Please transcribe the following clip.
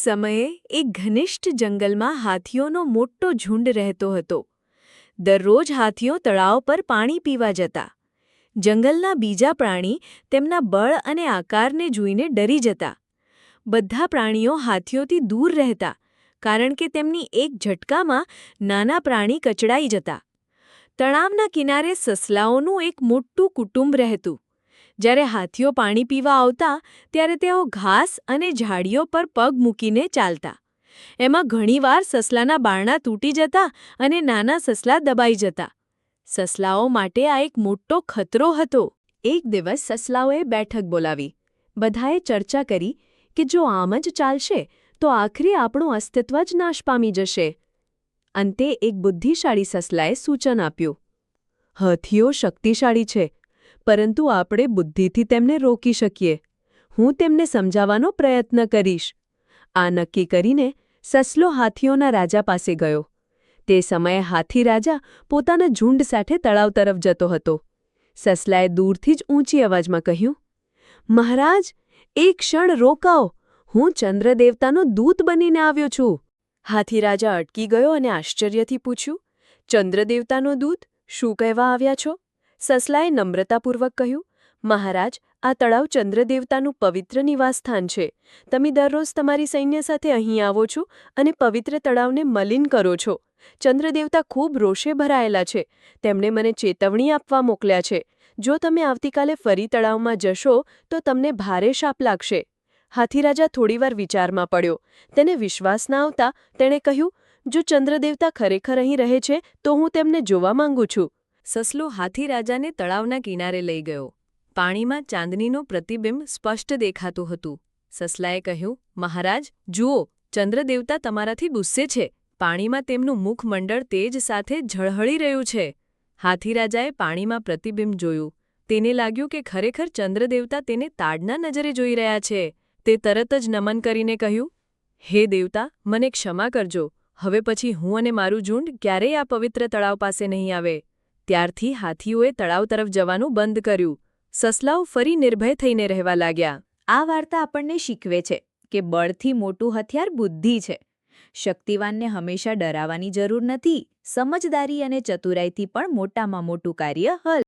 સમયે એક ઘનિષ્ઠ જંગલમાં હાથીઓનો મોટો ઝુંડ રહેતો હતો. દરરોજ હાથીઓ તળાવ પર પાણી પીવા જતા. જંગલના બીજા પ્રાણી તેમના બળ અને આકારને જોઈને ડરી જતા. બધા પ્રાણીઓ હાથીઓથી દૂર રહેતા, કારણ કે તેમની એક ઝટકામાં નાના પ્રાણી કચડાઈ જતા. તળાવના કિનારે સસલાઓનું એક મોટું કુટુંબ રહેતું. જ્યારે હાથીઓ પાણી પીવા આવતા, ત્યારે તેઓ ઘાસ અને ઝાડીઓ પર પગ મૂકીને ચાલતા. એમાં ઘણીવાર સસલાના બારણા તૂટી જતા અને નાના સસલા દબાઈ જતા. સસલાઓ માટે આ એક મોટો ખતરો હતો. એક દિવસ સસલાઓએ બેઠક બોલાવી. બધાએ ચર્ચા કરી કે જો આમ જ ચાલશે, તો આખરે આપણું અસ્તિત્વ જ નાશ પામી જશે. અંતે એક બુદ્ધિશાળી સસલાએ સૂચન આપ્યું. હાથીઓ શક્તિશાળી છે. પરંતુ આપણે બુદ્ધિથી તેમને રોકી શકીએ. હું તેમને સમજાવવાનો પ્રયત્ન કરીશ. આ નક્કી કરીને સસલો હાથીઓના રાજા પાસે ગયો. તે સમયે હાથી રાજા પોતાના ઝુંડ સાથે તળાવ તરફ જતો હતો. સસલાએ દૂરથી જ ઊંચી અવાજમાં કહ્યું, મહારાજ, એક ક્ષણ રોકાઓ. હું ચંદ્રદેવતાનો દૂત બનીને આવ્યો છું. હાથી રાજા અટકી ગયો અને આશ્ચર્યથી પૂછ્યું, ચંદ્રદેવતાનો દૂત, શું કહેવા આવ્યા છો? સસલાએ નમ્રતાપૂર્વક કહ્યું, મહારાજ, આ તળાવ ચંદ્રદેવતાનું પવિત્ર નિવાસસ્થાન છે. તમે દરરોજ તમારી સૈન્ય સાથે અહીં આવો છો અને પવિત્ર તળાવને મલિન કરો છો. ચંદ્રદેવતા ખૂબ રોષે ભરાયેલા છે. તેમણે મને ચેતવણી આપવા મોકલ્યા છે. જો તમે આવતીકાલે ફરી તળાવમાં જશો, તો તમને ભારે શાપ લાગશે. હાથીરાજા થોડીવાર વિચારમાં પડ્યો. તેને વિશ્વાસ ના આવતા તેણે કહ્યું, જો ચંદ્રદેવતા ખરેખર અહીં રહે છે, તો હું તેમને જોવા માંગુ છું. સસલો હાથીરાજાને તળાવના કિનારે લઈ ગયો. પાણીમાં ચાંદનીનો પ્રતિબિંબ સ્પષ્ટ દેખાતું હતું. સસલાએ કહ્યું, મહારાજ, જુઓ, ચંદ્રદેવતા તમારાથી ગુસ્સે છે. પાણીમાં તેમનું મુખમંડળ તેજ સાથે ઝળહળી રહ્યું છે. હાથીરાજાએ પાણીમાં પ્રતિબિંબ જોયું. તેને લાગ્યું કે ખરેખર ચંદ્રદેવતા તેને તાડના નજરે જોઈ રહ્યા છે. તે તરત જ નમન કરીને કહ્યું, હે દેવતા, મને ક્ષમા કરજો. હવે પછી હું અને મારું ઝુંડ ક્યારેય આ પવિત્ર તળાવ પાસે નહીં આવે. ત્યારથી હાથીઓએ તળાવ તરફ જવાનું બંધ કર્યું. સસલાઓ ફરી નિર્ભય થઈને રહેવા લાગ્યા. આ વાર્તા આપણને શીખવે છે કે બળથી મોટું હથિયાર બુદ્ધિ છે. શક્તિવાનને હંમેશા ડરાવવાની જરૂર નથી, સમજદારી અને ચતુરાઈથી પણ મોટામાં મોટું કાર્ય હલ